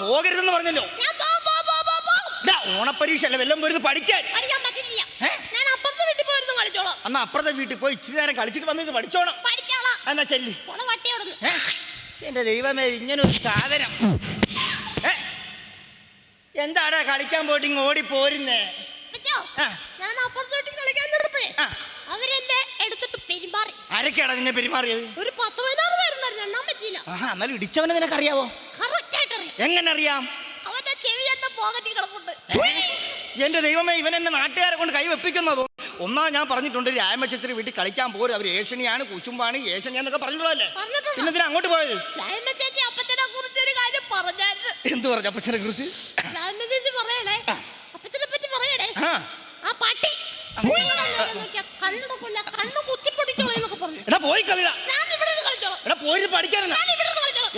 പോകരുതെന്ന് പറഞ്ഞല്ലോ. ഓണപ്പരീക്ഷ അല്ല വല്ലതും വരുന്നത് പഠിക്കാൻ. അന്ന് അപ്പുറത്തെ വീട്ടിൽ പോയി ഇച്ചിരി നേരം കളിച്ചിട്ട് വന്നിരുന്നു പഠിച്ചോണം. എന്നാ ചെല്ലി. എന്റെ ദൈവമേ ഇങ്ങനെ ഒരു സാധനം എന്താടാ കളിക്കാൻ പോയിട്ട് ഇങ്ങ് ഓടി പോരുന്നേ? ആരൊക്കെയാണ് ഞാൻ അപ്പുറത്തെ വീട്ടിൽ കളിക്കാൻ നിർത്തപ്പോഴേ ആ. അവരെന്നെ എടുത്തിട്ട് പെരുമാറി. ആരൊക്കെയാടാ നിന്നെ പെരുമാറിയത്? ഒരു പത്ത് പതിനാറ് പേരുണ്ടായിരുന്നു എണ്ണാൻ പറ്റിയില്ല. ആഹാ എന്നാലും ഇടിച്ചവനെ നിനക്കറിയാവോ? എങ്ങനെ അറിയാം അവന്റെ ചെവി എന്റെ പോകറ്റിൽ കിടപ്പുണ്ട്. എന്റെ ദൈവമേ ഇവൻ എന്നെ നാട്ടുകാരെ കൊണ്ട് കൈവെപ്പിക്കുന്നതോ ഒന്നാ ഞാൻ പറഞ്ഞിട്ടുണ്ട് രാമചിത്രി വീട്ടിൽ കളിക്കാൻ പോരും. അവർ ഏഷണിയാണ് കുശുമ്പാണ് ഏഷണിയാന്നൊക്കെ പറഞ്ഞിട്ടുള്ളതല്ലേ? പറഞ്ഞിട്ടുണ്ട്. പിന്നെ ഇതിന് അങ്ങോട്ട് പോയത്? എന്ത് പറഞ്ഞു അപ്പച്ചനെ കുറിച്ച്? പറയണേ അപ്പച്ചനെ പറ്റി പറയണേ. ആ. പാട്ടി. എടാ പോയി കളിയാ പഠിക്കാനാ എടാ പോയി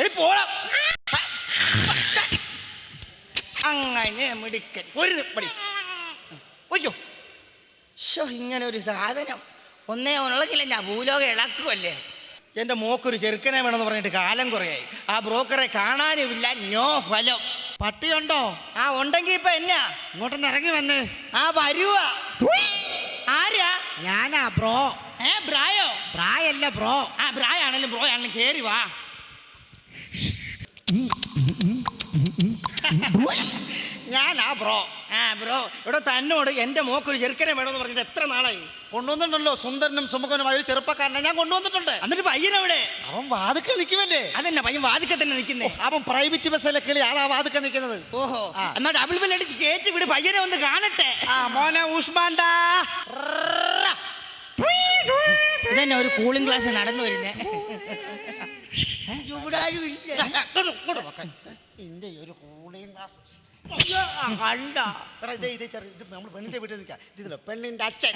എടി പോടാം. അങ്ങനെ മിടുക്കൻ. ഒരു പടി പോയോ ഷോ ഇങ്ങനെ ഒരു സാധനം. ഒന്നേ ഉണക്കില്ല ഞാൻ ഭൂലോകം ഇളക്കുമല്ലേ എന്റെ മോക്കൊരു ചെറുക്കനെ വേണമെന്ന് പറഞ്ഞിട്ട് കാലം കുറയായി. ആ ബ്രോക്കറെ കാണാനുമില്ല നോ ഫലം. പട്ടിയുണ്ടോ ആ ഉണ്ടെങ്കി ഇപ്പൊ എന്നാ? ഇങ്ങോട്ടൊന്ന് ഇറങ്ങി വന്ന്. ആ വരുവാ. ആരാ? ഞാനാ ബ്രോ. ഏ ബ്രായോ? ബ്രായല്ല ബ്രോ. ആ ബ്രായ ആണെങ്കിലും ബ്രോ ആണെങ്കിലും കേറി വാ. ഞാനാ ബ്രോ. ആ ബ്രോ. ഇവിടെ തന്നോട് എന്റെ മോക്കൊരു ചെറുക്കനെ വേണമെന്ന് പറഞ്ഞിട്ട് എത്ര നാളായി? കൊണ്ടുവന്നിട്ടുണ്ടല്ലോ സുന്ദരനും സുമുഖനുമായ ഒരു ചെറുപ്പക്കാരനെ ഞാൻ കൊണ്ടുവന്നിട്ടുണ്ട്. എന്നിട്ട് പയ്യനെവിടെ? അവൻ വാതുക്കെ നിൽക്കുമല്ലേ? അതെന്നെ പയ്യൻ വാതുക്കെ തന്നെ നിൽക്കുന്നേ. അവൻ പ്രൈവറ്റ് ബസ്സിലെ കിളി? ആളാ വാതുക്കെ നിൽക്കുന്നത്. ഓഹോ. എന്നാ ഡബിൾ ബിൽ അടിച്ച് കയറ്റി വിട് പയ്യനെ ഒന്ന് കാണട്ടെ. ആ മോനെ ഊഷ്മാണ്ടാ. ഇതന്നെ ഒരു കൂളിംഗ് ക്ലാസ് നടന്നു വരുന്നേ. ഇവിടെ ആരും ഇല്ല. ഒരു ഗ്ലാസ്. കണ്ട? എടാ ഇത് ഇത് ചെറിയ ഇത് നമ്മൾ പെണ്ണിന്റെ വീട്ടിൽ നിൽക്കാം. പെണ്ണിന്റെ അച്ഛൻ.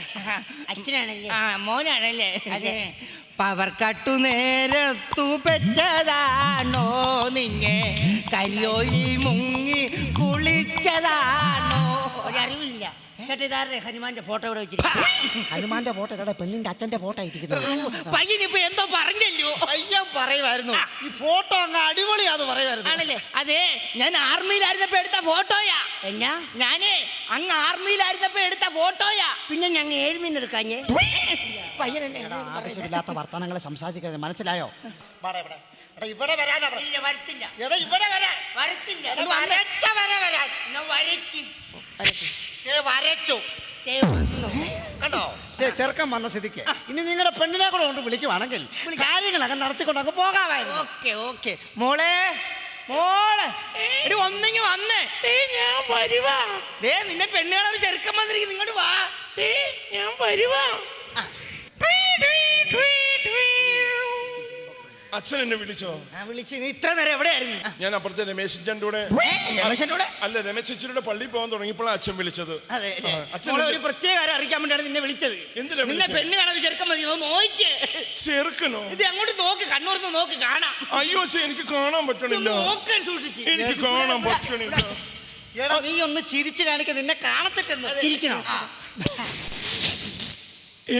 അച്ഛനാണല്ലേ? ആ മോനാണല്ലേ? അതെ. പവർ കട്ടു നേരത്തു പെറ്റതാണോ നിങ്ങ കരിയോയി മുങ്ങി കുളിച്ചതാണോ? ഒരറിവില്ല. ചേട്ടാ ഇതാരുടെ ഹനുമാന്റെ ഫോട്ടോ ഇവിടെ വെച്ചിരിക്കും ഹനുമാന്റെ ഫോട്ടോ എടാ പെണ്ണിന്റെ അച്ഛന്റെ ഫോട്ടോ ഇരിക്കുന്നത് പയ്യനിപ്പോ എന്തോ പറഞ്ഞല്ലോ. പയ്യൻ പറയുമായിരുന്നു. ഈ ഫോട്ടോ അങ്ങ് അടിപൊളിയാന്ന് പറയുമായിരുന്നു. ആണല്ലേ? അതെ ഞാൻ ആർമിയിലായിരുന്നപ്പോ എടുത്ത ഫോട്ടോയാ. എന്നാ? ഞാനേ അങ്ങ് ആർമിയിലായിരുന്നപ്പോ എടുത്ത ഫോട്ടോയാ. പിന്നെ ഞങ്ങൾ ഏഴുമീന്ന് എടുക്കാഞ്ഞേ? പയ്യനെ എന്നെ എടാ, ആവശ്യമില്ലാത്ത വർത്തമാനങ്ങളെ സംസാരിക്കരുത്. മനസ്സിലായോ? വാടാ ഇവിടെ. ഇവിടെ വരാനാ ഇല്ല വരത്തില്ല. എടാ ഇവിടെ വരാൻ. വരത്തില്ല. വരച്ച വര വരാൻ. വരയ്ക്ക്. ഏ, വരച്ചു. ദേ വന്നു. കണ്ടോ? ദേ, ചെറുക്കൻ വന്ന സ്ഥിതിക്ക്. ഇനി നിങ്ങളുടെ പെണ്ണിനെ കൂടെ കൊണ്ട് വിളിക്കുവാണെങ്കിൽ കാര്യങ്ങളൊക്കെ നടത്തിക്കൊണ്ട് അങ്ങ് പോകാമായിരുന്നു. Okay okay. മോളെ. മോളെ. എടി വന്നേ. ഞാൻ വരുവാ. ദേ നിന്നെ പെണ്ണുകാണ ഒരു ചെറുക്കൻ വന്നിരിക്കുന്നു. ഇങ്ങോട്ട് വാ. ഞാൻ വരുവാ. അച്ഛൻ എന്നെ വിളിച്ചോ? ആ വിളിച്ച് നീ ഇത്ര നേരം എവിടെയായിരുന്നു? ഞാൻ അപ്പുറത്തെ രമേശ് കൂടെ അല്ല രമേശ് ചേച്ചിയുടെ പള്ളിയിൽ പോകാൻ തുടങ്ങിയപ്പോഴാണ് അച്ഛൻ വിളിച്ചത്. അതെ മോളെ ഒരു പ്രത്യേക കാര്യം അറിയിക്കാൻ വേണ്ടിയാണ് നിന്നെ വിളിച്ചത്. എന്തിനാ നിന്നെ വിളിച്ചത്? പെണ്ണ് കാണാൻ ഒരു മതി ചെറുക്കനോ? ഇത് അങ്ങോട്ട് നോക്ക് കണ്ണൂർന്ന് നോക്ക് കാണാം. അയ്യോ അച്ഛൻ എനിക്ക് കാണാൻ പറ്റണില്ല. ഇതൊന്ന് നോക്ക് സൂക്ഷിച്ച്. എനിക്ക് കാണാൻ പറ്റണില്ല. എടാ നീ ഒന്ന് ചിരിച്ചു കാണിക്ക നിന്നെ കാണത്തിട്ടെന്ന് ചിരിക്കണോ?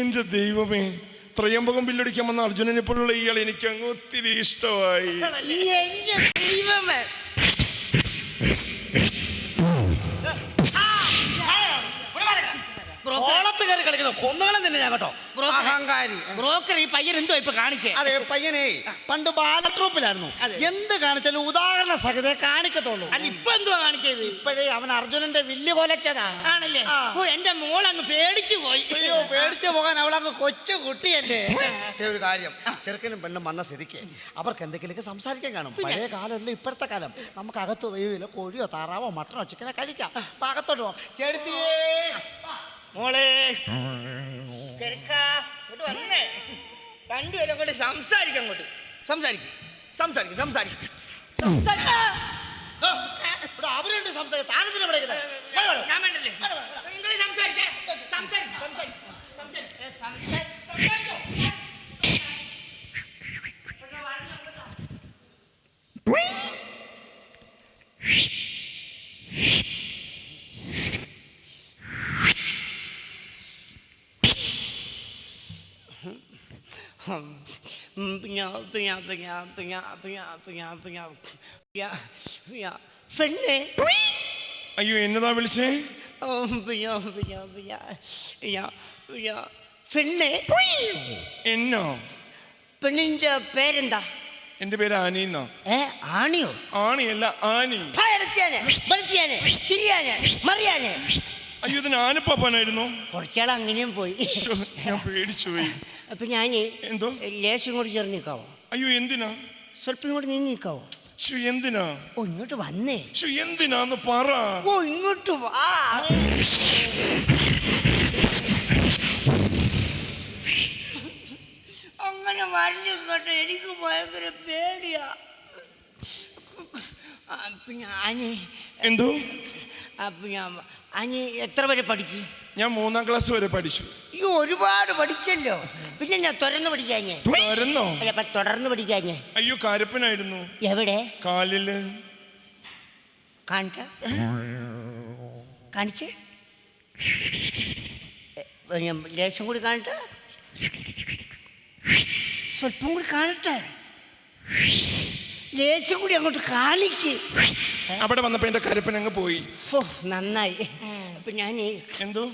എന്റെ ദൈവമേ ത്രയംബകം ബില്ലടിക്കാൻ വന്ന അർജുനനെ പോലുള്ള ഇയാൾ എനിക്ക് അങ്ങ് ഒത്തിരി ഇഷ്ടമായി. ഓളത്ത് കയറി കളിക്കുന്നു. കൊന്നുകളെ തന്നെ ഞാൻ കേട്ടോ. അഹങ്കാരി. ബ്രോക്കർ ഈ പയ്യൻ എന്തോ ഇപ്പൊ കാണിച്ചേ? അതെ പയ്യനെ. പണ്ട് ബാലട്രൂപ്പിലായിരുന്നു. എന്ത് കാണിച്ചാലും ഉദാഹരണ സഹിതയെ കാണിക്കത്തുള്ളൂ. അല്ല ഇപ്പൊ എന്തുവാ കാണിച്ചത്? ഇപ്പോഴേ അവൻ അർജുനന്റെ വില്ല് കൊലച്ചതാ. ആണല്ലേ. ഓ എന്റെ മോൾ അങ്ങ് പേടിച്ചു പോയി. അയ്യോ പേടിച്ചു പോകാൻ അവളങ്ങ് കൊച്ചു കുട്ടിയല്ലേ? ഒരു കാര്യം. ചെറുക്കനും പെണ്ണും വന്ന സ്ഥിതിക്ക് അവർക്ക് എന്തെങ്കിലുമൊക്കെ സംസാരിക്കാൻ കാണും. പഴയ കാലമല്ല ഇപ്പോഴത്തെ കാലം. നമുക്ക് അകത്ത് വെയിലോ കോഴിയോ താറാവോ മട്ടനോ ചിക്കനോ കഴിക്കാം. അപ്പൊ അകത്തോട്ട് പോകാം. ചെടുത്തിയേ. മോളെ. ചെറുക്കാ ഇങ്ങോട്ട് വന്നേ. രണ്ടുപേരും അങ്ങോട്ട് സംസാരിക്കാം അങ്ങോട്ട്. സംസാരിക്കും സംസാരിക്കും സംസാരിക്കും. ഇവിടെ അവരുണ്ട് സംസാരിക്കും താനത്തിന് ഇവിടെ. ഞാൻ വേണ്ടല്ലേ? നിങ്ങൾ സംസാരിക്കേ. സംസാരിക്കും സംസാരിക്കും. സംസാരിക്കും പെണ്ണേ അയ്യോ എന്നതാ വിളിച്ചേ പെണ്ണേ എന്നോ പെണ്ണിന്റെ പേരെന്താ എന്റെ പേര് ആനിന്നോ ഏ ആണിയോ ആണിയല്ല ആനി അയ്യോ ഇതിന് ആനപ്പാപ്പാനായിരുന്നു കുറച്ചാൾ അങ്ങനെയും പോയി ഞാൻ പേടിച്ചു പോയി അപ്പൊ ഞാൻ എന്തോ? ലേശം ഇങ്ങോട്ട് ചേർന്ന് നിൽക്കാവോ? അയ്യോ എന്തിനാ? സ്വല്പം ഇങ്ങോട്ട് നീങ്ങി നിൽക്കാവോ? എന്തിനാ? ഓ ഇങ്ങോട്ട് വന്നേ. എന്തിനാന്ന് പറ. ഓ ഇങ്ങോട്ട് വാ. അങ്ങനെ വരഞ്ഞിങ്ങോട്ട് എനിക്ക് ഭയങ്കര പേടിയാ. അനി എന്തോ? അപ്പൊ ഞാൻ അനി എത്ര വരെ പഠിച്ചു? ഞാൻ മൂന്നാം ക്ലാസ് വരെ പഠിച്ചു. ഈ ഒരുപാട് പഠിച്ചല്ലോ. പിന്നെ ഞാൻ തുറന്നു പിടിക്കാഞ്ഞേ? തുറന്നോ അപ്പൊ തുടർന്ന് പിടിക്കാഞ്ഞേ? അയ്യോ കരപ്പനായിരുന്നു. എവിടെ? കാലിൽ. കാണിച്ച? കാണിച്ച്. ലേശം കൂടി കാണട്ടെ? സ്വല്പം കൂടി കാണട്ടെ? ലേശം കൂടി അങ്ങോട്ട് കാണിക്ക്. അവിടെ വന്നപ്പോ എന്റെ കരപ്പൻ അങ്ങ് പോയി. ഫോ നന്നായി. അപ്പൊ ഞാൻ എന്തോ?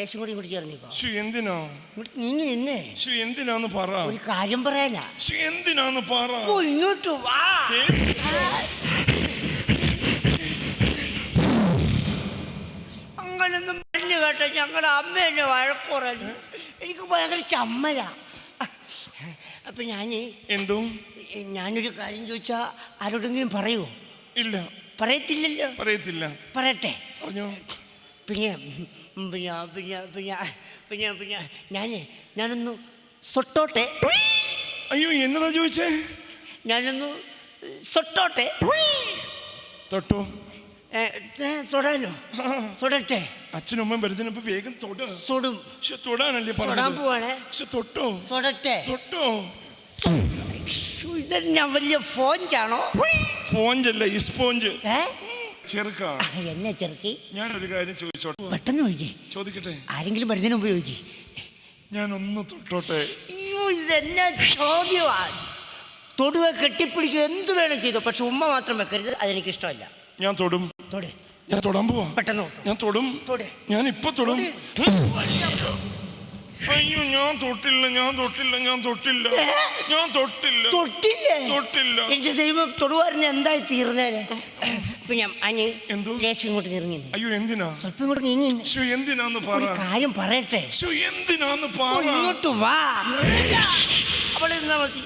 ലേശം കൂടി ഇങ്ങോട്ട് ചേർന്നിപ്പോ ശ്ശോ, എന്തിനാ? ഇങ്ങോട്ട് നീങ്ങി നിന്നേ. ശ്ശോ, എന്തിനാന്ന് പറ. ഒരു കാര്യം പറയാനാ. ശ്ശോ, എന്തിനാന്ന് പറ. ഓ ഇങ്ങോട്ട് വാ. അങ്ങനൊന്നും പറഞ്ഞു കേട്ടോ. ഞങ്ങളുടെ അമ്മ എന്നെ വഴക്കുറഞ്ഞു. എനിക്ക് ഭയങ്കര ചമ്മല. അപ്പൊ ഞാൻ എന്തോ? ഞാനൊരു കാര്യം ചോദിച്ചാൽ ആരോടെങ്കിലും പറയുമോ ഇല്ല. പറയത്തില്ലല്ലോ. പറയത്തില്ല. പറയട്ടെ. പറഞ്ഞോ. പിന്നെ പിന്നെ പിന്നെ പിന്നെ പിന്നെ പിന്നെ ഞാൻ ഞാനൊന്ന് സൊട്ടോട്ടെ. അയ്യോ എന്നതാ ചോദിച്ചേ? ഞാനൊന്ന് സൊട്ടോട്ടെ. തൊട്ടോ? തൊടാനോ തൊടട്ടെ. അച്ഛനും അമ്മയും വരുന്നതിനപ്പോ വേഗം തൊട. തൊടും. പക്ഷെ തൊടാനല്ലേ തൊടാൻ പോവാണേ. പക്ഷെ തൊട്ടോ? തൊടട്ടെ. തൊട്ടോ? ശ്ശോ, ഇതെന്നാ വലിയ ഫോഞ്ചാണോ? ഫോഞ്ചല്ല ഈ സ്പോഞ്ച്. ഏ? ചെറുക്ക. ആ, എന്നെ ചെറുക്കി. ഞാനൊരു കാര്യം ചോദിച്ചോട്ടെ? പെട്ടെന്ന് ചോദിക്കേ. ചോദിക്കട്ടെ? ആരെങ്കിലും വരുന്നതിന് മുമ്പ് ചോദിക്കേ. ഞാൻ ഒന്ന് തൊട്ടോട്ടെ? അയ്യോ ഇതെന്നെ ചോദ്യമാണ് തൊടുക കെട്ടിപ്പിടിക്കുക എന്ത് വേണം ചെയ്തു പക്ഷെ ഉമ്മ മാത്രം വെക്കരുത്. അതെനിക്ക് ഇഷ്ടമല്ല ഞാൻ തൊടും. തൊടേ. ഞാൻ തൊടാൻ പോവാ. പെട്ടെന്ന് തൊട്ടു. ഞാൻ തൊടും. തൊടേ. ഞാൻ ഇപ്പൊ തൊടും. അയ്യോ ഞാൻ തൊട്ടില്ല ഞാൻ തൊട്ടില്ല ഞാൻ തൊട്ടില്ല. ഞാൻ തൊട്ടില്ല. തൊട്ടില്ലേ? തൊട്ടില്ല. എന്റെ ദൈവം തൊടുവാറിന് എന്തായി തീർന്നേനെ? ഞാൻ അനി എന്തോ? ലേശം ഇങ്ങോട്ട് നീങ്ങി അയ്യോ എന്തിനാ? സ്വല്പം ഇങ്ങോട്ട് നീങ്ങി ശ്ശോ, എന്തിനാന്ന് പറ? ഒരു കാര്യം പറയട്ടെ. ശ്ശോ, എന്തിനാന്ന് ഓ, പറ? ഇങ്ങോട്ട് വാ. അവിടെ നിന്നാ മതി.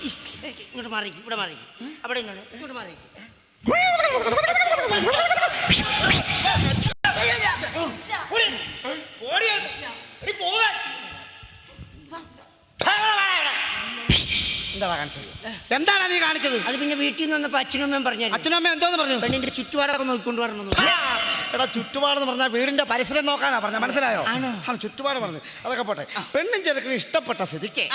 ഇങ്ങോട്ട് മാറി ഇവിടെ മാറി. അവിടെ ഇങ്ങോട്ട് മാറി. എന്താടാ കാണിച്ചത്? എന്താണ് നീ കാണിച്ചത്? അത് പിന്നെ വീട്ടിൽ നിന്ന് വന്നപ്പോ അച്ഛനും അമ്മയും പറഞ്ഞു അച്ഛനും അമ്മ എന്തോന്ന് പറഞ്ഞു? പെണ്ണിന്റെ ചുറ്റുപാടൊക്കെ നോക്കിക്കൊണ്ട് വരണം എടാ ചുറ്റുപാടെന്ന് പറഞ്ഞാൽ വീടിന്റെ പരിസരം നോക്കാനാ പറഞ്ഞ. മനസ്സിലായോ? ആ ചുറ്റുപാട് പറഞ്ഞു. അതൊക്കെ പോട്ടെ. പെണ്ണും ചെറുക്കിന് ഇഷ്ടപ്പെട്ട സ്ഥിതിക്ക്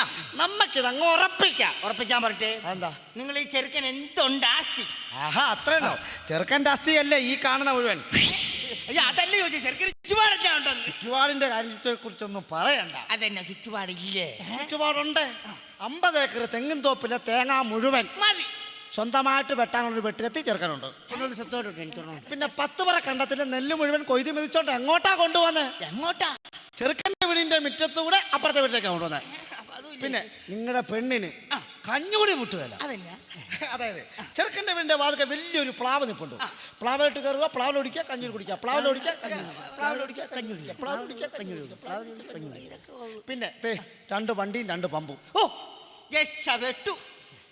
നമുക്കിത് അങ്ങ് ഉറപ്പിക്കാം. ഉറപ്പിക്കാൻ പറട്ടെ എന്താ നിങ്ങൾ ഈ ചെറുക്കൻ എന്തുണ്ട് ആസ്തി? ആഹാ അത്രയുണ്ടോ ചെറുക്കന്റെ അസ്ഥിയല്ലേ ഈ കാണുന്ന മുഴുവൻ? അയ്യോ അതല്ല ചോദിച്ചു? ചെറുക്കൻ ചുറ്റുപാടൊക്കെ ഉണ്ടോ ചുറ്റുപാടിന്റെ കാര്യത്തെ കുറിച്ചൊന്നും പറയണ്ട. അതെന്നെ ചുറ്റുപാടില്ലേ? ചുറ്റുപാടുണ്ട്. അമ്പത് ഏക്കർ തെങ്ങിൻ തോപ്പിലെ തേങ്ങ മുഴുവൻ മതി. സ്വന്തമായിട്ട് വെട്ടാനുള്ളൊരു വെട്ടുകത്തി ചെറുക്കനുണ്ട് എനിക്ക് പിന്നെ പത്ത് പറ കണ്ടത്തിലെ നെല്ല് മുഴുവൻ കൊയ്തി മിതിച്ചോണ്ട് എങ്ങോട്ടാ കൊണ്ടുവന്ന്? എങ്ങോട്ടാ? ചെറുക്കന്റെ വീടിന്റെ മുറ്റത്തൂടെ അപ്പുറത്തെ വീട്ടിലേക്കാണ് കൊണ്ടുവന്നത് പിന്നെ നിങ്ങളുടെ പെണ്ണിന് കഞ്ഞുകൂടി മുട്ടുകയല്ല. അതല്ല അതായത് ചെറുക്കന്റെ വീടിന്റെ വാതിക്ക വലിയൊരു പ്ലാവ് നിൽപ്പുണ്ട് പ്ലാവിലോട്ട് കയറുക പ്ലാവിലൊടിക്കുക ഓടിക്കുക കുടിക്കുക. പ്ലാവിലൊടിക്കുക പ്ലാവിലൊടിക്കുക കഞ്ഞി കുടിക്കുക. പ്ലാവിലൊടിക്കുക കഞ്ഞി കുടിക്കുക. പ്ലാവിലൊടിക്കുക കഞ്ഞി കുടിക്കുക. പിന്നെ തേ രണ്ട് വണ്ടിയും രണ്ട് പമ്പും. ഓ രക്ഷപ്പെട്ടു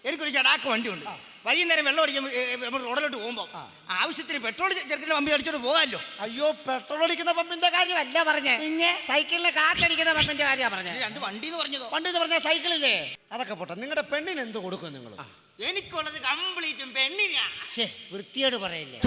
എനിക്കൊരു ചടാക്ക് വണ്ടിയുണ്ട്. വൈകുന്നേരം വെള്ളം അടിക്കാൻ നമ്മൾ റോഡിലോട്ട് പോകുമ്പോൾ ആവശ്യത്തിന് പെട്രോൾ ചെറുക്കിന്റെ പമ്പി അടിച്ചോട്ട് പോകാമല്ലോ അയ്യോ പെട്രോൾ അടിക്കുന്ന പമ്പിന്റെ കാര്യമല്ല പറഞ്ഞേ. പിന്നെ? സൈക്കിളിലെ കാറ്റടിക്കുന്ന പമ്പിന്റെ കാര്യമാണ് പറഞ്ഞത് രണ്ട് വണ്ടി എന്ന് പറഞ്ഞതോ? വണ്ടി എന്ന് പറഞ്ഞ സൈക്കിളില്ലേ? അതൊക്കെ പോട്ടെ. നിങ്ങളുടെ പെണ്ണിന് എന്ത് കൊടുക്കും നിങ്ങൾ എനിക്കുള്ളത് കംപ്ലീറ്റും പെണ്ണിനാ. വൃത്തിയോട് പറയില്ലേ?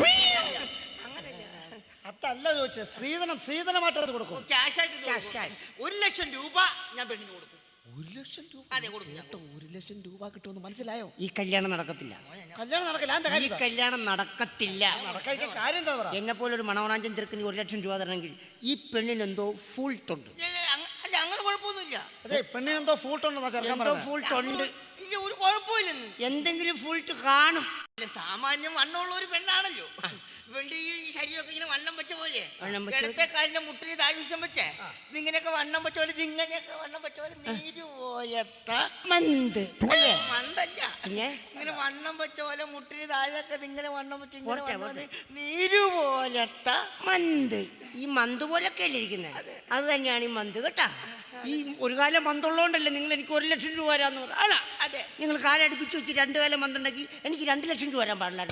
അതല്ല ചോദിച്ചത് സ്ത്രീധനം സ്ത്രീധനമായിട്ട് കൊടുക്കും. ക്യാഷ് ആയിട്ട് കൊടുക്കും. ഒരു ലക്ഷം രൂപ ഞാൻ പെണ്ണിന് കൊടുക്കും. ഒരു ലക്ഷം രൂപ അതെ കൊടുക്കും ഞാൻ. കേട്ടോ, ഒരു ലക്ഷം രൂപ കിട്ടുമെന്ന് മനസ്സിലായോ? ഈ കല്യാണം നടക്കത്തില്ല. കല്യാണം നടക്കില്ല എന്താ ഈ കാര്യം? കല്യാണം നടക്കത്തില്ല. നടക്കാതിരിക്കാൻ കാര്യം എന്താ പറ? എന്നെ പോലെ ഒരു മണവനാഞ്ചൻ ചെറുക്കിന് ഒരു ലക്ഷം രൂപ തരണമെങ്കിൽ ഈ പെണ്ണിന് എന്തോ ഫുൾ ഏ, അങ്ങ- അല്ല അങ്ങനെ കുഴപ്പമൊന്നുമില്ല. അതെ പെണ്ണിന് എന്തോ ഫൂട്ട് ഉണ്ടെന്നാ ചെറുക്കാൻ എന്തോ പറഞ്ഞത് ഫൂൾട്ട് ഉണ്ട് ഇല്ല ഒരു കുഴപ്പമില്ലെന്ന്. എന്തെങ്കിലും ഫുൾട്ട് കാണും. അല്ല, സാമാന്യം വണ്ണമുള്ള ഒരു പെണ്ണാണല്ലോ. ഇവളുടെ ഈ ശരീരമൊക്കെ ഇങ്ങനെ വണ്ണം വെച്ച പോലെ. വണ്ണം വെച്ച ഇടത്തെ കാലിന്റെ മുട്ടിന് താഴ്വശ്യം വെച്ചേ. ഇതിങ്ങനെയൊക്കെ വണ്ണം വെച്ച പോലെ ഇതിങ്ങനെയൊക്കെ വണ്ണം വെച്ച പോലെ നീര് പോലത്തെ മന്ത്. അല്ലേ മണ്ടല്ല ഇങ്ങനെ വണ്ണം വെച്ച പോലെ മുട്ടിന് താഴെയൊക്കെ ഇതിങ്ങനെ വണ്ണം വെച്ച് ഇങ്ങനെ വണ്ണം നീര് പോലത്തെ മന്ത്. ഈ മന്ത് പോലൊക്കെ അല്ലേ ഇരിക്കുന്നത് അത്. തന്നെയാണ് ഈ മന്ത് കേട്ടാ. ഈ ഒരു കാലം മന്തുള്ളതുകൊണ്ടല്ലേ നിങ്ങൾ എനിക്ക് ഒരു ലക്ഷം രൂപ വരാന്ന് പറഞ്ഞു അല്ല അതെ. നിങ്ങൾ കാലടുപ്പിച്ച് വെച്ച് രണ്ട് കാലം മന്തുണ്ടെങ്കിൽ എനിക്ക് രണ്ട് ലക്ഷം രൂപ വരാൻ പാടില്ല.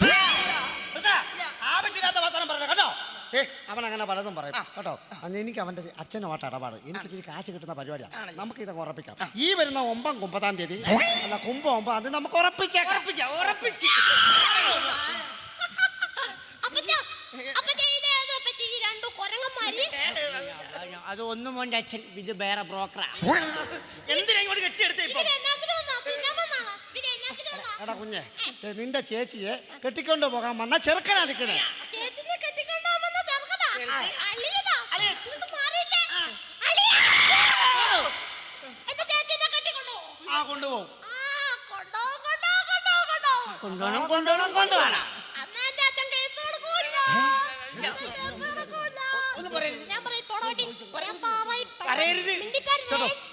ആവശ്യമില്ലാത്ത വർത്തമാനം പറഞ്ഞു കേട്ടോ? ഏ അവൻ അങ്ങനെ പലതും പറയും. കേട്ടോ? അന്ന് എനിക്ക് അവന്റെ അച്ഛനുമായിട്ട് ഇടപാട്. എനിക്ക് ഇച്ചിരി കാശ് കിട്ടുന്ന പരിപാടിയാണ് നമുക്ക് ഇതൊക്കെ ഉറപ്പിക്കാം. ഈ വരുന്ന ഒമ്പം കുമ്പതാം തീയതി അല്ല കുമ്പം ഒമ്പതാം തീയതി നമുക്ക് ഉറപ്പിച്ചേക്കാം. ഉറപ്പിച്ച. ഉറപ്പിച്ച് അപ്പച്ചാ, അപ്പച്ചാ, ഇത് ഏതാ അപ്പച്ചാ ഈ രണ്ട് കുരങ്ങന്മാര്? അത് ഒന്നും അച്ഛൻ ഇത് വേറെ ബ്രോക്കറാ എന്തിനാ ഇങ്ങോട്ട് കെട്ടിയെടുത്തേ ഇപ്പൊ ഇവർ എന്നാത്തിനു വന്നാ? തിന്നാൻ വന്നാണോ? ഇവർ എന്നാത്തിനു വന്നാ? എടാ കുഞ്ഞെ നിന്റെ ചേച്ചിയെ കെട്ടിക്കൊണ്ട് പോകാൻ വന്ന ചെറുക്കനാ നിൽക്കുന്നത്. ആ കൊണ്ടുപോകും. കൊണ്ടുപോകണം കൊണ്ടുപോകണം കൊണ്ടുപോകണം. ഞാൻ പറയും, പറയരുത്.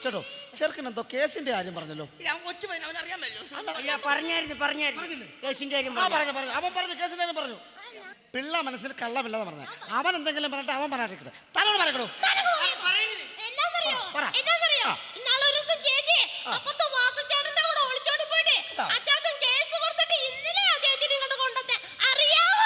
ചേട്ടോ ചെറുക്കൻ എന്തോ കേസിന്റെ കാര്യം പറഞ്ഞല്ലോ. ഞാൻ കൊച്ചു പയ്യൻ അവൻ അറിയാമല്ലോ അല്ല പറഞ്ഞായിരുന്നു പറഞ്ഞായിരുന്നു. കേസിന്റെ കാര്യം ആ പറഞ്ഞു? പറഞ്ഞു പറഞ്ഞു. അവൻ പറഞ്ഞു കേസിന്റെ കാര്യം പറഞ്ഞു. പിള്ള മനസ്സിൽ കള്ളമില്ലെന്ന് പറഞ്ഞു. അവൻ എന്തെങ്കിലും പറഞ്ഞിട്ട് അവൻ പറഞ്ഞിട്ട് തലോട് പറയണോ എന്നാന്നറിയോ? പറ. എന്നാന്നറിയോ? ഇന്നാൾ ഒരു ദിവസം ചേച്ചി അപ്പുറത്ത് വാസുചേട്ടന്റെ കൂടെ ഒളിച്ചോടി പോയിട്ട് ആ. അച്ചാച്ചൻ കേസ് കൊടുത്തിട്ട് ഇന്നലെയാ ചേച്ചിനെ ഇങ്ങോട്ട് കൊണ്ടുവന്നേ. അറിയാവോ?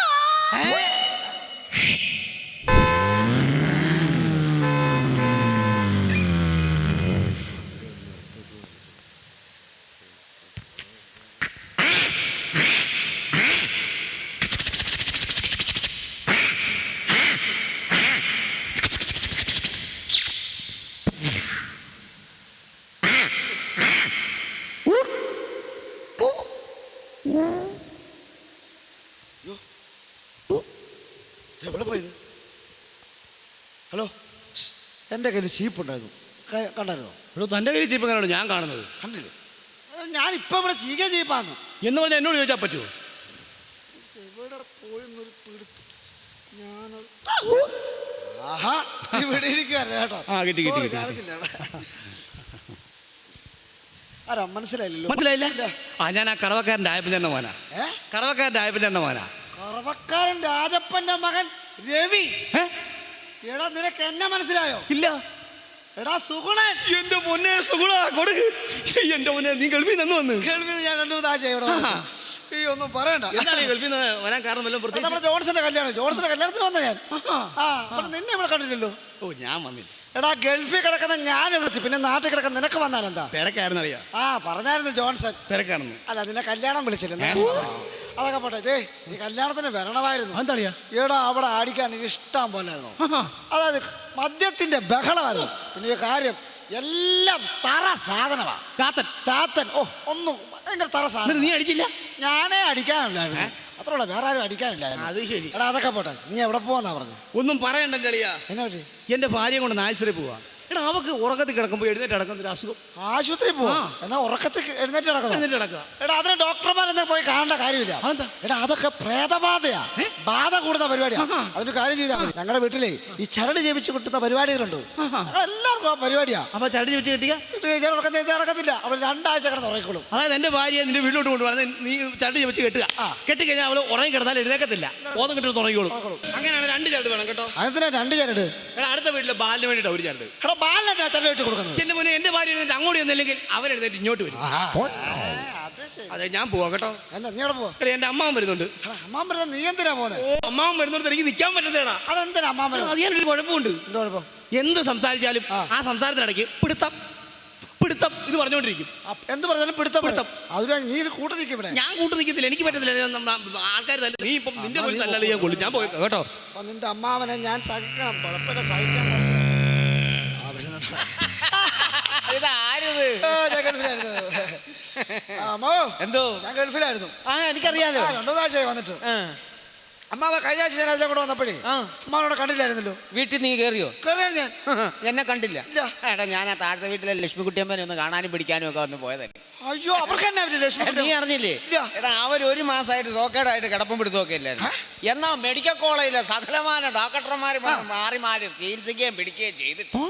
എവിടെ പോയത് ഹലോ എന്റെ കയ്യിൽ ചീപ്പ് ഉണ്ടായിരുന്നു ക- കണ്ടായിരുന്നോ? എടോ തന്റെ കയ്യിൽ ചീപ്പ് എങ്ങനെയാണ് ഞാൻ കാണുന്നത്. കണ്ടില്ലേ? ഞാൻ ഇപ്പൊ ഇവിടെ ചീക ചീപ്പാന്ന്. എന്ന് പറഞ്ഞാൽ എന്നോട് ചോദിച്ചാൽ പറ്റുമോ? എവിടെ പോയെന്നൊരു പിടുത്തു. ഞാൻ ആഹാ ഇവിടെ ഇരിക്കുവായിരുന്നു കേട്ടോ. ആ, കിട്ടി, കിട്ടി, Sorry, കിട്ടി. ആരാ മനസ്സിലായില്ലല്ലോ. മനസ്സിലായില്ല? ആ ഞാൻ ആ കറവക്കാരന്റെ ആയപ്പന്റെ മോനാ. ഏ? കറവക്കാരന്റെ തന്നെ മോനാ. കറവക്കാരൻ രാജപ്പന്റെ മകൻ രവി. ഏ? എടാ നിനക്ക് എന്നെ മനസ്സിലായോ? ഇല്ല. എടാ സുഗുണൻ. എന്റെ പൊന്നെ സുഗുണ കൊടുക്ക് എന്റെ പൊന്നെ നീ ഗൾഫിൽ നിന്ന് വന്ന്. കേൾവി ഞാൻ രണ്ടു മൂന്ന് ആഴ്ച ഇവിടെ ഈ ഒന്നും പറയണ്ട. എന്താണ് ഗൾഫിൽ നിന്ന് വരാൻ കാരണം വല്ലതും പ്രത്യേകിച്ച്? നമ്മുടെ ജോൺസന്റെ കല്യാണം. ജോൺസന്റെ കല്യാണത്തിന് വന്ന ഞാൻ. ആ അപ്പോൾ നിന്നെ ഇവിടെ കണ്ടില്ലല്ലോ. ഓ ഞാൻ വന്നില്ല. എടാ ഗൾഫിൽ കിടക്കുന്ന ഞാൻ വിളിച്ചു പിന്നെ നാട്ടിൽ കിടക്കുന്ന നിനക്ക് വന്നാലെന്താ? തിരക്കായിരുന്നു അറിയാം ആ പറഞ്ഞായിരുന്നു ജോൺസൺ. തിരക്കാണെന്ന് അല്ല നിന്നെ കല്യാണം വിളിച്ചില്ല. അതൊക്കെ പോട്ടെ. ദേ നീ കല്യാണത്തിന് വരണമായിരുന്നു. എന്താ എടാ അവിടെ ആടിക്കാൻ ഇഷ്ടം പോലായിരുന്നു. അതായത് മദ്യത്തിന്റെ ബഹളമായിരുന്നു. പിന്നെ ഈ കാര്യം എല്ലാം തറ സാധനമാ. ചാത്തൻ. ചാത്തൻ. ഓ ഒന്നും ഭയങ്കര തറ സാധനം. നീ അടിച്ചില്ല? ഞാനേ അടിക്കാനില്ലായിരുന്നു. അത്രയുള്ള വേറെ ആരും അടിക്കാനില്ലായിരുന്നു. അത് ശരി. എടാ അതൊക്കെ പോട്ടെ. നീ എവിടെ പോവാന്നാ പറഞ്ഞു? ഒന്നും പറയണ്ട കളിയാ എന്നാ എന്റെ ഭാര്യ കൊണ്ട് ആശുപത്രി പോവാ. എടാ അവക്ക് ഉറക്കത്തിൽ കിടക്കുമ്പോൾ എഴുന്നേറ്റ് കിടക്കുന്ന ഒരു അസുഖം. ആശുപത്രി പോവാ. എന്നാ ഉറക്കത്തിൽ എഴുന്നേറ്റ് കിടക്കുന്നു എഴുന്നേറ്റ് നടക്കുക. എടാ അതിന് ഡോക്ടർമാരെന്നെ പോയി കാണേണ്ട കാര്യമില്ല. അതെന്താ? എടാ അതൊക്കെ പ്രേതബാധയാ. ബാധ കൂടുന്ന പരിപാടിയാ. ആഹാ. അതിന് കാര്യം ചെയ്താൽ മതി. ഞങ്ങളുടെ വീട്ടിലെ ഈ ചരട് ജപിച്ച് കിട്ടുന്ന പരിപാടികളുണ്ട്. എല്ലാവർക്കും ആ പരിപാടിയാ. അപ്പൊ ചടി വെച്ച് കിട്ടിയ? ചില ഉറക്കം ചെയ്ത് നടക്കത്തില്ല. അവൾ രണ്ടാഴ്ച കിടന്ന് ഉറക്കുള്ളൂ അതായത് എന്റെ ഭാര്യ നിന്റെ വീട്ടിലോട്ട് കൊണ്ടുപോകാൻ നീ ചരട് വെച്ച് കെട്ടുക. ആ. കെട്ടിക്കഴിഞ്ഞാൽ അവൾ ഉറങ്ങി കിടന്നാൽ എഴുന്നേക്കത്തില്ല. ബോധം കിട്ടുന്ന ഉറങ്ങിക്കോളും. അങ്ങനെയാണ് രണ്ട് ചരട് വേണം കേട്ടോ. അതിന് രണ്ട് ചരട്? എടാ അടുത്ത വീട്ടിലെ ബാലിന് വേണ്ടിയിട്ട് ഒരു ചരട്. എടാ ബാലിനെ വെച്ച് കൊടുക്കുന്നത്. എന്റെ മുന്നേ എന്റെ ഭാര്യ എഴുന്നേറ്റ് അങ്ങോട്ട് ചെന്നില്ലെങ്കിൽ അവൻ എഴുന്നേറ്റ് ഇങ്ങോട്ട് വരും. അത് ശരി. അതെ ഞാൻ പോവാ കേട്ടോ. എന്താ നീ എവിടെ പോവാ? എടാ എന്റെ അമ്മാവൻ വരുന്നുണ്ട്. എടാ അമ്മാൻ വരുന്നത് നീ എന്തിനാ പോകുന്നത് ഓ അമ്മാവൻ വരുന്നിടത്ത് എനിക്ക് നിൽക്കാൻ പറ്റുന്നേടാ അതെന്തിനാ അമ്മാൻ വരുന്നത്? അത് ഞാനൊരു കുഴപ്പമുണ്ട്. എന്താ കുഴപ്പം? എന്ത് സംസാരിച്ചാലും ആ. ആ സംസാരത്തിനിടയ്ക്ക് പിടുത്തം പിടുത്തം ഇത് പറഞ്ഞുകൊണ്ടിരിക്കും. അപ്പ- എന്ത് പറഞ്ഞാലും പിടുത്തം പിടുത്തം. അതിന് നീ ഒരു കൂട്ട് നിൽക്കും ഇവിടെ. ഞാൻ കൂട്ട് നിൽക്കത്തില്ല എനിക്ക് പറ്റത്തില്ല. ആൾക്കാർ നീ ഇപ്പം നിന്റെ പോലും തല്ലാതെ ഞാൻ കൊള്ളു. ഞാൻ പോയി കേട്ടോ അപ്പൊ നിന്റെ അമ്മാവനെ ഞാൻ സഹിക്കണം. കുഴപ്പമില്ല സഹിക്കാൻ കുറച്ച് ആ, വരുന്നുണ്ട്. ഇതാരത് ആ, ഞാൻ ഗൾഫിലായിരുന്നു ആ, അമ്മോ എന്തോ? ഞാൻ ഗൾഫിലായിരുന്നു. ആ എനിക്കറിയാലോ. രണ്ടോ പ്രാവശ്യമായി വന്നിട്ട്. അമ്മാവ കഴിഞ്ഞ ആഴ്ച ഞാൻ അതിലെ കൂടെ വന്നപ്പോഴേ ആ. അമ്മാവനോട് കണ്ടില്ലായിരുന്നല്ലോ. വീട്ടിൽ നീ കയറിയോ കയറിയാണ് ഞാൻ? എന്നെ കണ്ടില്ല. ഇല്ല. എടാ ഞാൻ ആ താഴത്തെ വീട്ടിലെ ലക്ഷ്മിക്കുട്ടിയമ്മനെ ഒന്ന് കാണാനും പിടിക്കാനും ഒക്കെ വന്ന് പോയതല്ലേ. അയ്യോ അവർക്ക് തന്നെ അവർ ലക്ഷ്മി നീ അറിഞ്ഞില്ലേ? ഇല്ല. എടാ അവർ ഒരു മാസമായിട്ട് സോക്കേടായിട്ട് കിടപ്പും പിടുത്തമൊക്കെ ഇല്ലായിരുന്നു. എന്നാ മെഡിക്കൽ കോളേജിലെ സകലമാന ഡോക്ടർമാർ മാറി മാറി ചികിത്സിക്കുകയും പിടിക്കുകയും ചെയ്തിട്ട്.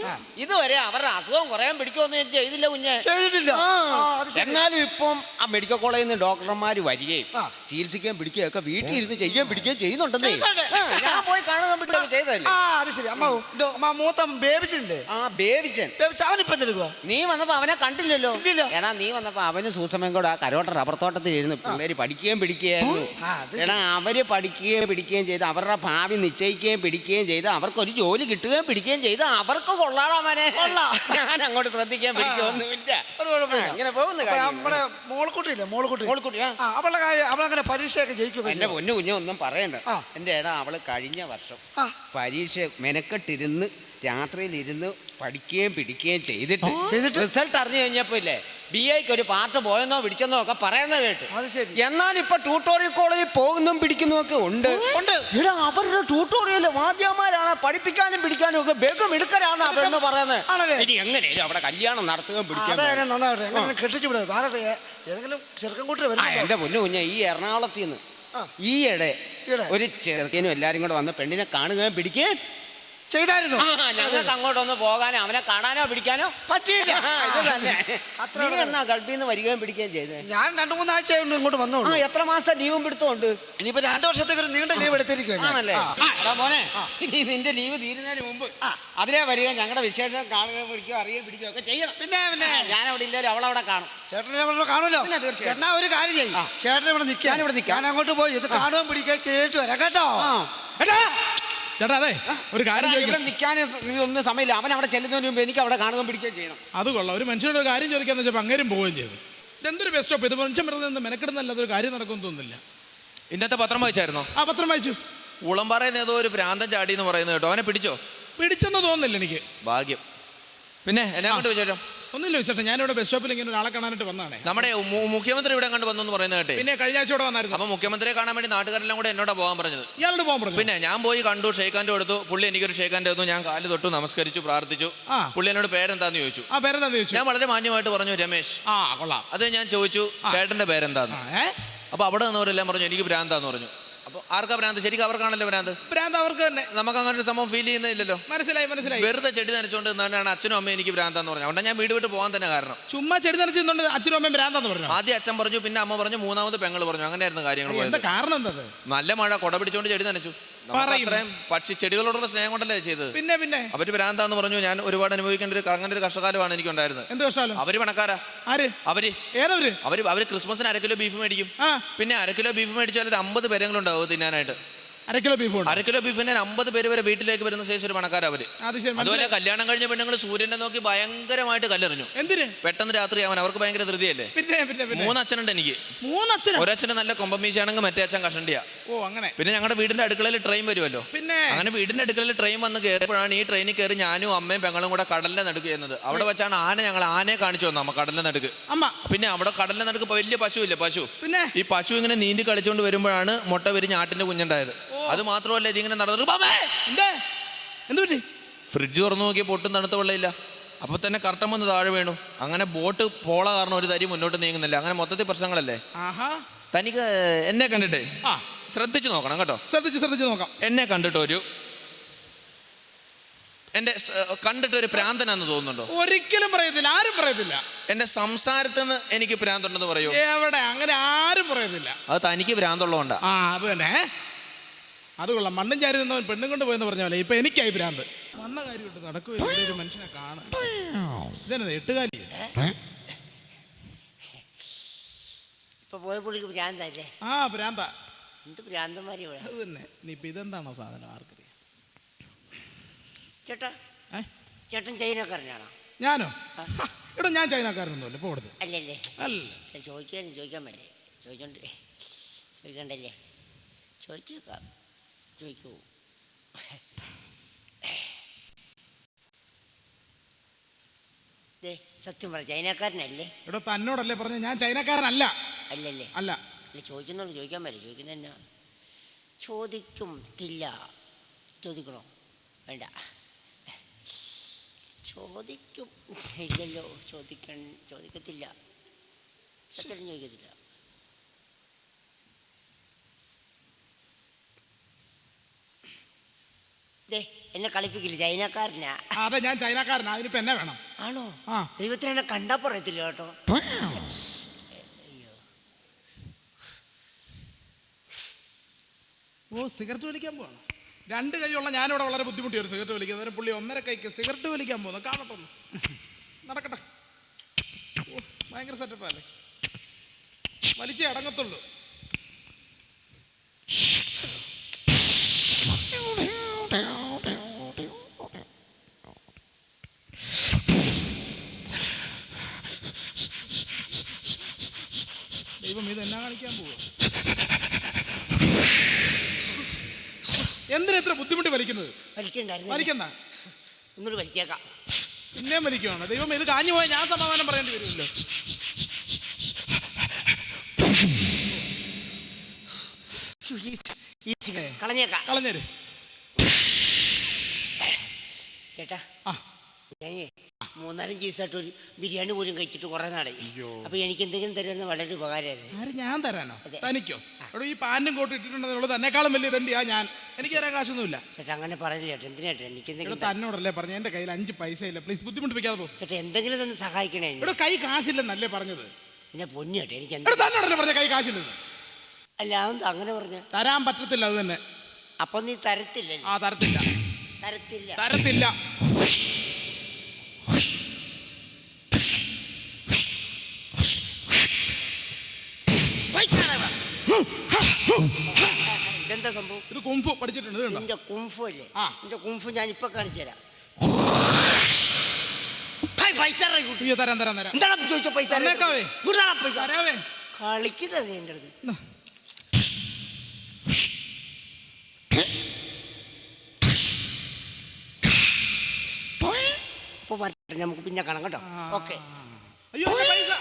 ഇതുവരെ അവരുടെ അസുഖം കുറയാൻ പിടിക്കുമെന്ന് ഞാൻ ചെയ്തില്ല കുഞ്ഞെ. ചെയ്തിട്ടില്ല. ആ. ആ, അത് ശരി. എന്നാലും ഇപ്പം ആ മെഡിക്കൽ കോളേജിൽ നിന്ന് ഡോക്ടർമാർ വരികയും ആ. ചികിത്സിക്കുകയും പിടിക്കുകയും ഒക്കെ വീട്ടിൽ ഇരുന്ന് ചെയ്യുകയും പിടിക്കുകയും ചെയ്യുന്നുണ്ടെന്നേ. ആ, ഞാൻ പോയി പിടിക്കുകയൊക്കെ ചെയ്തതല്ലേ? ആ അത് ശരി. അമ്മ മൂത്ത ബേബിച്ചില്ലേ ആ ബേബിച്ചൻ. ബേബിച്ച് അവൻ എന്തെടുക്കുക നീ വന്നപ്പോ അവനെ കണ്ടില്ലല്ലോ. ഇല്ലില്ല. എടാ നീ വന്നപ്പോ അവന് സൂസമയം കൂടെ ആ കരോട്ട റബ്ബർ തോട്ടത്തിൽ ഇരുന്ന് പിള്ളേര് പഠിക്കുകയും പിടിക്കുകയായിരുന്നു. ആ, അത് ശരി. എടാ അവർ പഠിക്കുകയും പിടിക്കുകയും ചെയ്ത് അവരുടെ ഭാവി നിശ്ചയിക്കുകയും പിടിക്കുകയും ചെയ്ത് അവർക്ക് ഒരു ജോലി കിട്ടുകയും പിടിക്കുകയും ചെയ്ത് അവർക്ക് കൊള്ളാടാമനെ കൊള്ളാം. ഞാൻ അങ്ങോട്ട് ശ്രദ്ധിക്കാൻ പിടിക്കൊന്നുമില്ല ഒരു കുഴപ്പമില്ല. ആ, ഇങ്ങനെ പോകുന്ന അപ്പൊ കാര്യം. നമ്മുടെ മോൾക്കുട്ടിയില്ലേ? മോൾക്കുട്ടി. മോൾക്കുട്ടി, ആ. ആ അവളുടെ കാര്യം അവളങ്ങനെ പരീക്ഷയൊക്കെ ജയിക്കുക എന്റെ പൊന്നു കുഞ്ഞു ഒന്നും പറയണ്ട. ആ. എന്റെ എടാ അവൾ കഴിഞ്ഞ വർഷം പരീക്ഷ മെനക്കെട്ടിരുന്ന് രാത്രിയിൽ ഇരുന്ന് പഠിക്കുകയും പിടിക്കുകയും ചെയ്തിട്ട്? റിസൾട്ട് അറിഞ്ഞു കഴിഞ്ഞപ്പോ ഇല്ലേ ബി ഐക്ക് ഒരു പാട്ട് പോയെന്നോ പിടിച്ചെന്നോ ഒക്കെ പറയുന്നത് കേട്ട് എന്നാൽ ഇപ്പൊ ട്യൂട്ടോറിയൽ കോളേജിൽ പോകുന്നതും പിടിക്കുന്നതും ഒക്കെ ഉണ്ട് ഉണ്ട്. എടാ അവരുടെ ട്യൂട്ടോറിയൽ വാദ്യമാരാണ് പഠിപ്പിക്കാനും പിടിക്കാനും ഒക്കെ ബേഗം എടുക്കലാണ് അവരെന്ന് പറയുന്നത് ആണല്ലേ? ഇനി എങ്ങനെയാലും അവിടെ കല്യാണം നടത്തുകയും പിടിക്കാൻ കെട്ടിച്ചു ഏതെങ്കിലും ചെറുക്കൻ കൂട്ടി എന്റെ പൊന്നു കുഞ്ഞ ഈ എറണാകുളത്തിന്ന് ആ. ഈയിടെ ഈയിടെ? ഒരു ചെറുക്കനും എല്ലാരും കൂടെ വന്ന് പെണ്ണിനെ കാണുകയും പിടിക്കുകയും ചെയ്തായിരുന്നു. ഞങ്ങൾക്ക് അങ്ങോട്ടൊന്ന് പോകാനോ അവനെ കാണാനോ പിടിക്കാനോ പറ്റിയില്ല. ഇത് തന്നെ. അത്ര നീ എന്നാ ഗൾഫിൽ നിന്ന് വരികയും പിടിക്കുകയും ചെയ്തേ? ഞാൻ രണ്ടു മൂന്നാഴ്ച കൊണ്ട് ഇങ്ങോട്ട് ആ എത്ര മാസം ലീവും പിടുത്തമുണ്ട്? ഇനിയിപ്പോ രണ്ടു വർഷത്തേക്ക് ഒരു നീണ്ട ലീവ് എടുത്തിരിക്കുവാ ഞാൻ. ആണല്ലേ? ആ. ആ, എടാ മോനെ ഇനി നിന്റെ ലീവ് തീരുന്നതിന് മുമ്പ് അതിലേ വരിക ഞങ്ങളുടെ വിശേഷം കാണുകയോ പിടിക്കുകയോ അറിയുകയോ പിടിക്കുകയോ ഒക്കെ ചെയ്യണം. പിന്നെ പിന്നെ. ഞാൻ അവിടെ ഇല്ലാലും അവളവിടെ കാണും. ചേട്ടനെ കാണുമല്ലോ. എന്നാ ഒരു കാര്യം ചെയ്യും. ചേട്ടനെ ഇവിടെ നിൽക്കാൻ ഇവിടെ നിൽക്കാൻ അങ്ങോട്ട് പോയി ഇത് കാണുകയും പിടിക്കാൻ കേട്ട് വരാം കേട്ടോ. ചേട്ടാ അതെ ഒരു കാര്യം ചോദിക്കാൻ ഇവിടെ നിൽക്കാൻ ഒന്നും സമയമില്ല. അവൻ അവിടെ ചെല്ലുന്നതിന് മുമ്പ് എനിക്ക് അവിടെ കാണുകയും പിടിക്കുകയും ചെയ്യണം. അത് കൊള്ളാം. ഒരു മനുഷ്യനോട് ഒരു കാര്യം ചോദിക്കാന്ന് വെച്ചപ്പോൾ അങ്ങേരും പോവുകയും ചെയ്തു. ഇതെന്തൊരു ബെസ്റ്റ് ഓപ്പ് ഇത് മനുഷ്യൻ വെറുതെ നിന്ന് മെനക്കെടുന്നല്ലാതെ ഒരു കാര്യം നടക്കുമെന്ന് തോന്നുന്നില്ല. ഇന്നത്തെ പത്രം വായിച്ചായിരുന്നോ? ആ പത്രം വായിച്ചു. ഉളംപാറയിൽ ഏതോ ഒരു ഭ്രാന്തൻ ചാടി എന്ന് പറയുന്നത് കേട്ടോ. അവനെ പിടിച്ചോ? പിടിച്ചെന്ന് തോന്നുന്നില്ല എനിക്ക്. ഭാഗ്യം. പിന്നെ എന്നെ കൊണ്ട് വിശേഷം ഒന്നുമില്ല ചേട്ടാ ഞാനിവിടെ ബസ് സ്റ്റോപ്പിൽ ഇങ്ങനെ ഒരാളെ കാണാനായിട്ട് വന്നാണ് നമ്മുടെ മു- മുഖ്യമന്ത്രി ഇവിടെ കണ്ട് വന്നു എന്ന് പറയുന്നത് കേട്ടെ പിന്നെ കഴിഞ്ഞ ആഴ്ച ഇവിടെ വന്നായിരുന്നു. അപ്പൊ മുഖ്യമന്ത്രിയെ കാണാൻ വേണ്ടി നാട്ടുകാരെല്ലാം കൂടെ എന്നോട് പോകാൻ പറഞ്ഞത്. ഇയാളോട് പോകാൻ പറഞ്ഞു പിന്നെ ഞാൻ പോയി കണ്ടു ഷേഖാന്റെ കൊടുത്തു. പുള്ളി എനിക്കൊരു ഷേഖാന്റെ തന്നു. ഞാൻ കാൽ തൊട്ടു നമസ്കരിച്ചു പ്രാർത്ഥിച്ചു. ആ. പുള്ളി എന്നോട് പേരെന്താന്ന് ചോദിച്ചു. ആ പേരെന്താന്ന് ചോദിച്ചു? ഞാൻ വളരെ മാന്യമായിട്ട് പറഞ്ഞു രമേശ്. ആ കൊള്ളാം. അത് ഞാൻ ചോദിച്ചു ചേട്ടന്റെ പേരെന്താന്ന്? ആ ഏ? അപ്പൊ അവിടെ നിന്നവരെല്ലാം പറഞ്ഞു എനിക്ക് ഭ്രാന്താന്ന് പറഞ്ഞു. അപ്പൊ ആർക്കാ ഭ്രാന്ത്? ശരിക്കും അവർക്കാണല്ലോ ഭ്രാന്ത്? ഭ്രാന്ത് അവർക്ക് തന്നെ. നമുക്ക് അങ്ങനെ ഒരു സംഭവം ഫീൽ ചെയ്യുന്നില്ലല്ലോ. മനസ്സിലായി മനസ്സിലായി. വെറുതെ ചെടി നനച്ചുകൊണ്ട് നിന്നാണ് അച്ഛനും അമ്മയും എനിക്ക് ഭ്രാന്താന്ന് പറഞ്ഞു അതുകൊണ്ട് ഞാൻ വീട് വിട്ട് പോകാൻ തന്നെ കാരണം. ചുമ്മാ ചെടി നനച്ചുകൊണ്ട് അച്ഛനും അമ്മയും ഭ്രാന്താന്ന് പറഞ്ഞു? ആദ്യം അച്ഛൻ പറഞ്ഞു പിന്നെ അമ്മ പറഞ്ഞു മൂന്നാമത് പെങ്ങൾ പറഞ്ഞു. അങ്ങനെയായിരുന്നു കാര്യങ്ങൾ പോയത്. കാരണം എന്താ നല്ല മഴ കൊട പിടിച്ചോണ്ട് ചെടി നനച്ചു. പറയും. പക്ഷി ചെടികളോടുള്ള സ്നേഹം കൊണ്ടല്ലേ ചെയ്തത്? പിന്നെ പിന്നെ. അവർ ഭ്രാന്താന്ന് പറഞ്ഞു ഞാൻ ഒരുപാട് അനുഭവിക്കേണ്ട ഒരു അങ്ങനെ ഒരു കഷ്ടകാലമാണ് എനിക്ക് ഉണ്ടായിരുന്നത് എന്ത് കഷ്ടകാലം? അവർ പണക്കാരാ. ആര്? അവർ. ഏതവര്? അവർ അവർ ക്രിസ്മസിന് അര കിലോ ബീഫ് മേടിക്കും. പിന്നെ അര കിലോ ബീഫ് മേടിച്ചാൽ ഒരു അമ്പത് പേരെങ്കിലും ഉണ്ടാവും തിന്നാനായിട്ട്. അര കിലോ ബീഫ് ഉണ്ട്? അര കിലോ ബീഫിന് അമ്പത് പേര് വരെ വീട്ടിലേക്ക് വരുന്ന സൈസ് ഒരു പണക്കാരാ അവർ. അത് അതുപോലെ കല്യാണം കഴിഞ്ഞ പെണ്ണുങ്ങൾ സൂര്യനെ നോക്കി ഭയങ്കരമായിട്ട് കല്ലെറിഞ്ഞു. എന്തിന്? പെട്ടെന്ന് രാത്രി അവൻ അവർക്ക് ഭയങ്കര ധൃതിയല്ലേ? പിന്നെ പിന്നെ പിന്നെ. മൂന്നച്ഛനുണ്ട് എനിക്ക്. മൂന്നച്ഛനോ? ഒരച്ഛന് നല്ല കൊമ്പമീശാണെങ്കിൽ മറ്റേ അച്ഛൻ കഷണ്ടിയാ. ഓ അങ്ങനെ. പിന്നെ ഞങ്ങളുടെ വീടിന്റെ അടുക്കളയിൽ ട്രെയിൻ വരുമല്ലോ പിന്നെ? അങ്ങനെ വീടിന്റെ അടുക്കളയിൽ ട്രെയിൻ വന്ന് കയറിയപ്പോഴാണ് ഈ ട്രെയിനിൽ കയറി ഞാനും അമ്മയും പെങ്ങളും കൂടെ കടലിന്റെ നടുക്ക് ചെയ്യുന്നത് അവിടെ വെച്ചാണ് ആന ഞങ്ങൾ ആനയെ കാണിച്ചു വന്നു അമ്മ കടലിന്റെ നടുക്ക്. അമ്മ. പിന്നെ അവിടെ കടലിന്റെ നടുക്ക് വലിയ പശു ഇല്ലേ പശു? പിന്നെ? ഈ പശു ഇങ്ങനെ നീന്തി കളിച്ചുകൊണ്ട് വരുമ്പോഴാണ് മുട്ട വിരിഞ്ഞ് ആട്ടിന്റെ കുഞ്ഞുണ്ടായത്. അത് മാത്രമല്ല ഇതിങ്ങനെ നടന്നു "ബാബേ!" എന്താ? എന്ത് പറ്റി? ഫ്രിഡ്ജ് തുറന്നു നോക്കിയ പൊട്ടും തണുത്ത വെള്ളമില്ല. അപ്പൊ തന്നെ കർട്ടം വന്ന് താഴെ വീണു. അങ്ങനെ ബോട്ട് പോള കാരണം ഒരു തരി മുന്നോട്ട് നീങ്ങുന്നില്ല. അങ്ങനെ മൊത്തത്തിൽ പ്രശ്നങ്ങളല്ലേ? തനിക്ക് എന്നെ കണ്ടിട്ടേ? ശ്രദ്ധിച്ചു നോക്കണം കേട്ടോ. ശ്രദ്ധിച്ച് ശ്രദ്ധിച്ച് നോക്കാം. എന്നെ കണ്ടിട്ട് ഒരു എന്റെ കണ്ടിട്ട് ഒരു പ്രാന്തനാന്ന് തോന്നുന്നുണ്ടോ? ഒരിക്കലും പറയത്തില്ല. ആരും പറയത്തില്ല. എന്റെ സംസാരത്തിൽ നിന്ന് എനിക്ക് പ്രാന്തുണ്ടെന്ന് പറയൂ. എവിടെ? അങ്ങനെ ആരും പറയത്തില്ല. അത് തനിക്ക് പ്രാന്തുള്ളതുകൊണ്ടാ. ആ അത് തന്നെ. അത് കൊള്ളാം. മണ്ണും ചാരി നിന്നവൻ പെണ്ണും കൊണ്ട് പോയെന്ന് പറഞ്ഞ പോലെ. ഇപ്പൊ എനിക്കായി ഭ്രാന്ത് വന്ന കാര്യം ഇട്ട് നടക്കുകയില്ല ഒരു മനുഷ്യനെ കാണാം ഇതന്നെ എട്ടുകാലി ഇപ്പൊ പോയ പുള്ളിക്ക് ഭ്രാന്തല്ലേ ആ ഭ്രാന്ത. എന്ത് ഭ്രാന്തന്മാരി ഇവിടെ? അത് തന്നെ. ഇനിയിപ്പൊ ഇതെന്താണോ സാധനം? ആർക്കറിയാം. ചേട്ടാ ഏ? ചേട്ടൻ ചൈനക്കാരനാണോ? ഞാനോ? എടാ ഞാൻ ചൈനക്കാരനൊന്നുമല്ല. ഇപ്പൊ കൊടുത്ത്. അല്ലല്ലേ അല്ല. അല്ല, ചോദിക്കാനും ചോദിക്കാൻ പറ്റേ ചോദിച്ചോണ്ട് ചോദിക്കണ്ടല്ലേ? ചോദിച്ചേക്കാം. ചോദിക്കൂ സത്യം പറ ചൈനക്കാരനല്ലേ? എടോ തന്നോടല്ലേ പറഞ്ഞ ഞാൻ ചൈനക്കാരനല്ല. അല്ലല്ലേ? അല്ല. ചോദിച്ചെന്നുള്ളൂ ചോദിക്കാൻ പറ്റില്ല ചോദിക്കുന്ന എന്നാ? ചോദിക്കും തില്ല. ചോദിക്കണോ? വേണ്ട. ചോദിക്കും. ഇല്ലല്ലോ ചോദിക്കൺ ചോദിക്കത്തില്ല. സത്യം ചോദിക്കത്തില്ല. എന്നെ കളിപ്പിക്കില്ല? ചൈനക്കാരനാ. അതെ ഞാൻ ചൈനക്കാരനാ. അതിനിപ്പോ എന്നെ വേണം. ആണോ? ആ. ദൈവത്തിന് എന്നെ കണ്ടാ പറയത്തില്ല കേട്ടോ. ഓ സിഗരറ്റ് വലിക്കാൻ പോവാണ് രണ്ട് കൈയുള്ള ഞാനിവിടെ വളരെ ബുദ്ധിമുട്ടി ഒരു സിഗരറ്റ് വലിക്കുന്നത് അന്നേരം പുള്ളി ഒന്നര കൈക്ക് സിഗരറ്റ് വലിക്കാൻ പോകുന്നു കാണട്ടെ. നടക്കട്ടെ. ഓ ഭയങ്കര സെറ്റപ്പല്ലേ വലിച്ചേ അടങ്ങത്തുള്ളൂ ദൈവം ഇത് എന്നാ കാണിക്കാൻ പോവുക എന്തിനാ ഇത്ര ബുദ്ധിമുട്ട് വലിക്കുന്നത്? വലിക്കണ്ട ഒന്നുകൂടി വലിച്ചേക്കാം. പിന്നെയും വലിക്കുവാണ്? ദൈവം ഇത് കാഞ്ഞു പോയാൽ ഞാൻ സമാധാനം പറയേണ്ടി വരുമല്ലോ. കളഞ്ഞേക്കാം. കളഞ്ഞേര്. ചേട്ടാ. ആ. ഞാനേ മൂന്നാലും ദിവസമായിട്ട് ഒരു ബിരിയാണി പോലും കഴിച്ചിട്ട് കുറെ നാളായി. അപ്പൊ എനിക്ക് എന്തെങ്കിലും തരുമെന്ന് വളരെ ഉപകാരമായിരുന്നു. ആര് ഞാൻ തരാനോ? അതെ. തനിക്കോ? എടോ ഈ പാന്റും കോട്ടും ഇട്ടിട്ടുണ്ടെന്നുള്ളത് തന്നെക്കാളും വലിയ തണ്ടിയാ ഞാൻ. എനിക്ക് തരാൻ കാശൊന്നുമില്ല. ചേട്ടാ അങ്ങനെ പറയില്ല ചേട്ടാ? എന്തിനാ ചേട്ടാ? എനിക്ക് എന്തെങ്കിലും തന്നോടല്ലേ പറഞ്ഞു. എന്റെ കയ്യിൽ അഞ്ച് പൈസ ഇല്ല പ്ലീസ് ബുദ്ധിമുട്ടിപ്പിക്കാതെ പോ. ചേട്ടാ എന്തെങ്കിലും ഒന്ന് സഹായിക്കണേ എന്നെ. ഇവിടെ കൈ കാശില്ലെന്നല്ലേ പറഞ്ഞത്? പിന്നെ പൊന്നു ചേട്ടാ എനിക്ക് തന്നോടല്ലേ പറഞ്ഞ കൈ കാശില്ലെന്ന്? അല്ല അതെന്താ അങ്ങനെ പറഞ്ഞു? തരാൻ പറ്റത്തില്ല അത് തന്നെ. അപ്പൊ നീ തരത്തില്ല ആ തരത്തില്ല. തരത്തില്ല. തരത്തില്ല. ഇതെന്താ സംഭവം? ഇത് കുംഫു പഠിച്ചിട്ടുണ്ട് ഇത് കണ്ടോ? നിന്റെ കുംഫു അല്ലേ? ആ. എന്റെ കുംഫു ഞാൻ ഇപ്പൊ കാണിച്ചു തരാം. ഹേയ്, പൈസ ഇറങ്ങി കൂട്ടി. അയ്യോ തരാം ചോദിച്ച പൈസ ഇറങ്ങി തന്നേക്കാവേ. ഇങ്ങോട്ടാ പൈസ. തരാവേ. കളിക്കുന്നത് എന്റെ അടുത്ത്. എന്നാ. ഇപ്പൊ വരട്ടെ, നമുക്ക് പിന്നെ കാണാം കേട്ടോ. ഓക്കെ. അയ്യോ എന്റെ പൈസ.